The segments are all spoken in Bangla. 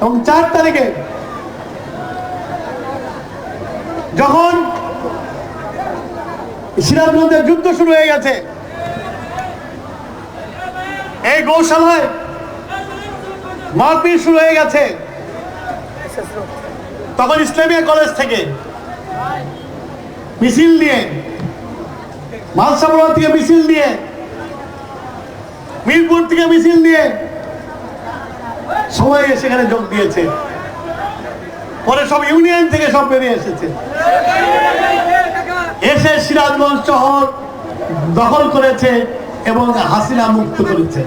এবং চার তারিখে যখন সিরাজগঞ্জের যুদ্ধ শুরু হয়ে গেছে, এই গৌশালায় মারপিট শুরু হয়ে গেছে। তখন ইসলামিয়া কলেজ থেকে মিছিল নিয়ে মালসামরা থেকে মিছিল নিয়ে মিরপুর থেকে মিছিল নিয়ে সবাই সেখানে যোগ দিয়েছে। পরে সব ইউনিয়ন থেকে সব বেরিয়ে এসেছে। এসে সিরাজগঞ্জ শহর দখল করেছে এবং হাসিনা মুক্ত করেছে।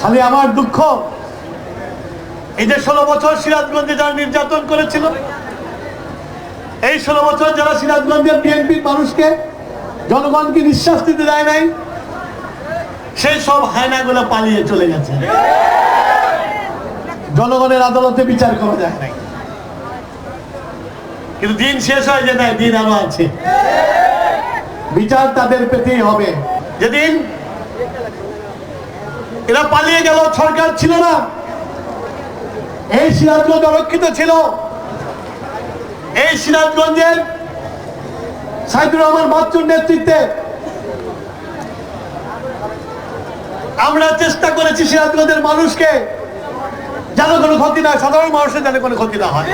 খালি আমার দুঃখ, এই যে ষোলো বছর সিরাজগঞ্জে যারা নির্যাতন করেছিল, এই ষোলো বছর যারা সিরাজগঞ্জের বিএনপির মানুষকে, জনগণকে নিঃশ্বাস দিতে দেয় নাই সেই সব হায়নাগুলো পালিয়ে চলে গেছে। জনগণের আদালতে বিচার করা যায় নাই। কিন্তু দিন শেষ হয় যে নাই দিন আরও আছে। বিচার তাদের পেতেই হবে। যেদিন এরা পালিয়ে গেল, সরকার ছিল না। এই সিরাজগঞ্জ অরক্ষিত ছিল। এই সিরাজগঞ্জের সাইদুর রহমান বাচ্চুর নেতৃত্বে আমরা চেষ্টা করেছি সিরাজগঞ্জের মানুষকে যেন কোনো ক্ষতি না সাধারণ মানুষের যেন কোনো ক্ষতি না হয়।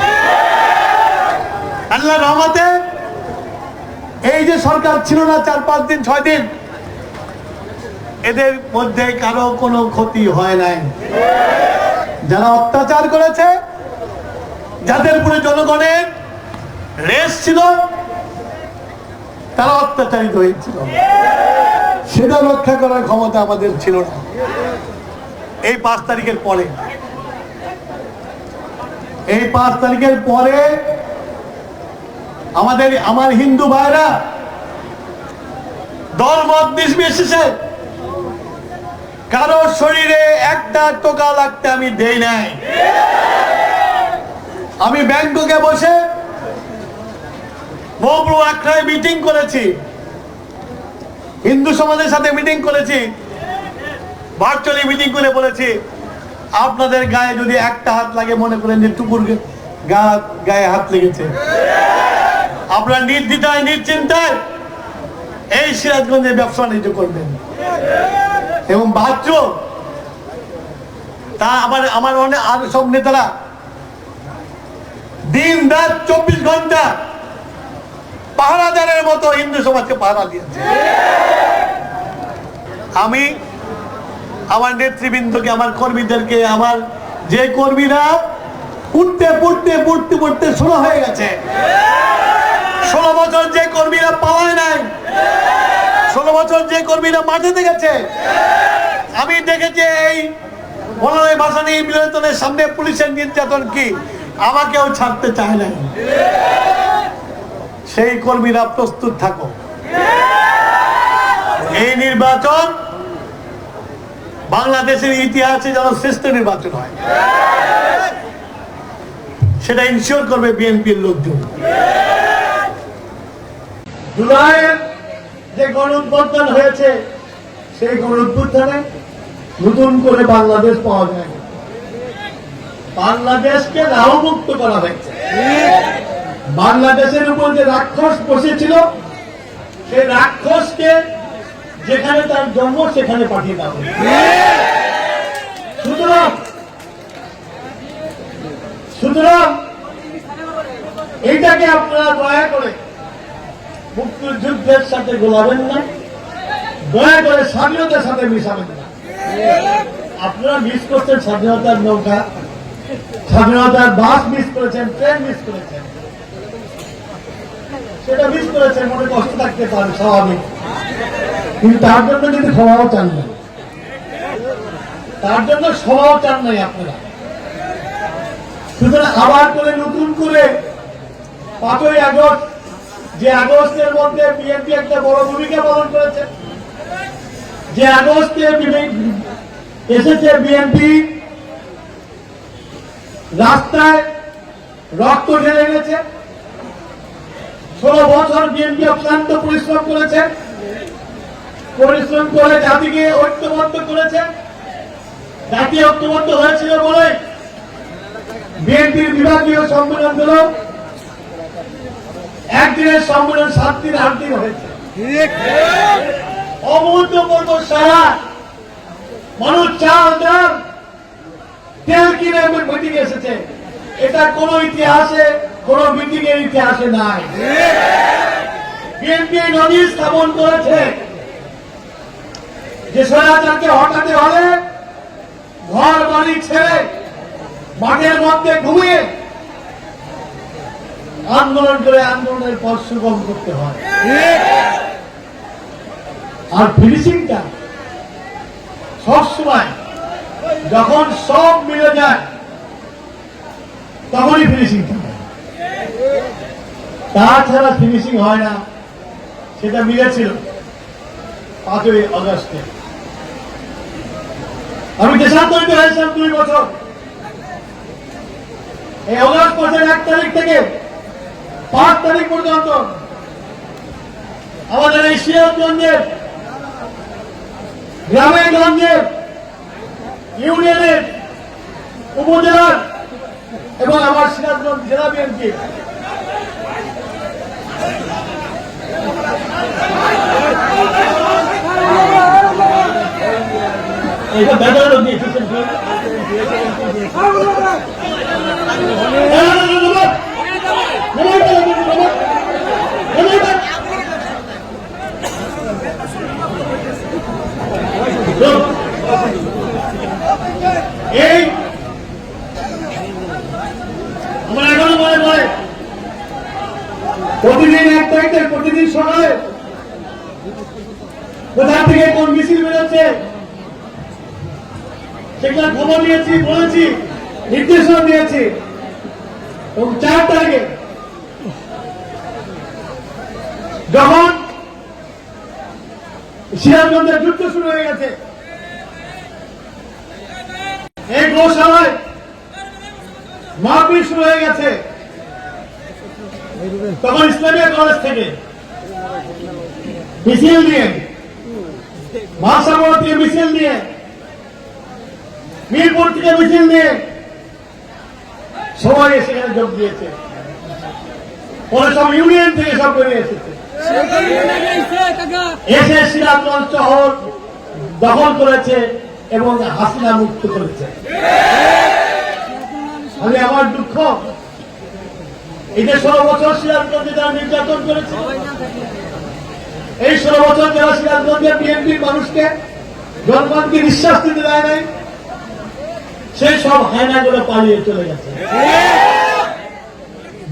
আল্লাহ রহমতে এই যে সরকার ছিল না চার, পাঁচ দিন, ছয় দিন, এদের মধ্যে কারও কোনো ক্ষতি হয় নাই। যারা অত্যাচার করেছে, যাদের উপরে জনগণের রেস ছিল, তারা অত্যাচারিত হয়েছিল। সেটা রক্ষা করার ক্ষমতা আমাদের ছিল না। এই পাঁচ তারিখের পরে। এই পাঁচ তারিখের পরে আমাদের, আমার হিন্দু ভাইরা দল মত নির্বিশেষে কারও শরীরে একটা টোকা লাগতে আমি দেই নাই। আমি ব্যাংককে বসে মহবুব আখড়ায় মিটিং করেছি। হিন্দু সমাজের সাথে মিটিং করেছি। ভার্চুয়ালি মিটিং করে বলেছি, আপনাদের গায়ে যদি একটা হাত লাগে, মনে করেন যে টুকুর গায়ে হাত লেগেছে। আপনারা নির্দ্বিধায়, নিশ্চিন্তায় এই সিরাজগঞ্জে ব্যবসা বাণিজ্য করবেন। এবং ভাজ্য তা আবার আমার অনেক আর সব নেতারা দিন রাত চব্বিশ ঘণ্টা পাহারাদারের মতো হিন্দু সমাজকে পাহারা দিয়েছে। আমি আমার নেতৃবৃন্দকে, আমার কর্মীদেরকে, আমার যে কর্মীরা উঠতে, পড়তে পড়তে পড়তে ষোলো হয়ে গেছে। ষোলো বছর যে কর্মীরা পাওয়ায় নাই। ষোলো বছর যে কর্মীরা মাঠে গেছে। আমি দেখেছি এই মনোনয় ভাসানী মিলনের সামনে পুলিশের নির্যাতন কি? আমাকেও ছাড়তে চায় না সেই কর্মীরা প্রস্তুত থাকো। এই নির্বাচন বাংলাদেশের ইতিহাসে যেন শ্রেষ্ঠ নির্বাচন হয়। সেটা ইনশিওর করবে বিএনপির লোকজন। যে গণ হয়েছে, সেই গণ নতুন করে বাংলাদেশ পাওয়া যায়। বাংলাদেশকে রাহুমুক্ত করা হয়েছে। বাংলাদেশের উপর যে রাক্ষস বসেছিল, সেই রাক্ষসকে যেখানে তার জন্ম, সেখানে পাঠিয়ে দেওয়া সুতরাং সুতরাং এইটাকে আপনারা দয়া করে মুক্তিযুদ্ধের সাথে গোলাবেন না, দয়া করে স্বাধীনতার সাথে মিশাবেন না। আপনারা মিস করছেন স্বাধীনতার নৌকা, স্বাধীনতার বাস মিস করেছেন, ট্রেন মিস করেছেন। সেটা মিস করেছেন মনে কষ্ট থাকতে পারে, স্বাভাবিক। কিন্তু তার জন্য কিন্তু ক্ষমাও চান না, তার জন্য চান নাই আপনারা। সুতরাং আবার করে, নতুন করে পাঁচই আগস্ট, যে আগস্টের মধ্যে বিএনপি একটা বড় ভূমিকা পালন করেছে, যে আগস্টে এসেছে বিএনপি, রাস্তায় রক্ত ঢেলে গেছে ষোলো বছর বিএনপি অক্লান্ত পরিশ্রম করেছে। পরিশ্রম করে জাতিকে ঐক্যবদ্ধ করেছে। জাতি ঐক্যবদ্ধ হয়েছিল বলে বিএনপির বিভাগীয় সম্মেলনগুলো একদিনের সম্মেলন সাত দিন আট দিন হয়েছে অভূতপূর্ব সারা মানুষ চাল তেল কিনে মিটিং এসেছে। এটা কোন ইতিহাসে কোন মিটিং এর ইতিহাসে নাই। বিএনপি নদী স্থাপন করেছে। যে স্বৈরাচারকে হটাতে হলে ঘর বাড়ি ছেড়ে মাঠের মধ্যে ঘুমিয়ে আন্দোলন করে আন্দোলনের পর সুগম করতে হয়। আর ফিনিশিংটা সবসময় যখন সব মিলে যায়, তখনই ফিনিশিং তাছাড়া ফিনিশিং হয় না। সেটা মিলেছিল পাঁচই অগস্টে আমি দেশান্তরিত হয়েছিলাম দুই বছর, এই অগস্ট মাসের এক তারিখ থেকে পাঁচ তারিখ পর্যন্ত আমাদের এই সিরাজগঞ্জের গ্রামে গঞ্জের ইউনিয়নের, উপজেলার এবং আমার সিরাজগঞ্জ জেলা বিএনপি এটা বেদনা দিয়েছেন এই আমার এখনও মনে পড়ে প্রতিদিন এক তারিখে প্রতিদিন সকালে কোথা থেকে কোন মিছিল বেরোচ্ছে? সেগুলো খবর নিয়েছি, বলেছি নির্দেশনা দিয়েছি। এবং চার তারিখে যখন সিরাজগঞ্জের যুদ্ধ শুরু হয়ে গেছে, এই গোশালায় মারপিট শুরু হয়ে গেছে। তখন ইসলামিয়া কলেজ থেকে মিছিল নিয়ে মহাসাগর থেকে মিছিল নিয়ে, মিরপুর থেকে মিছিল নিয়ে সবাই সেখানে যোগ দিয়েছে। পরে সব ইউনিয়ন থেকে সব বেরিয়ে এসেছে। এসে সিরাজগঞ্জ শহর দখল করেছে এবং হাসিনা মুক্ত করেছে। আমি আমার দুঃখ এই ষোলো বছর যারা নির্যাতন করেছে। এই ষোলো বিএনপির মানুষকে জনগণকে নিঃশ্বাস দিতে দেয় নাই, সেই সব হায়নাগুলো পালিয়ে চলে গেছে।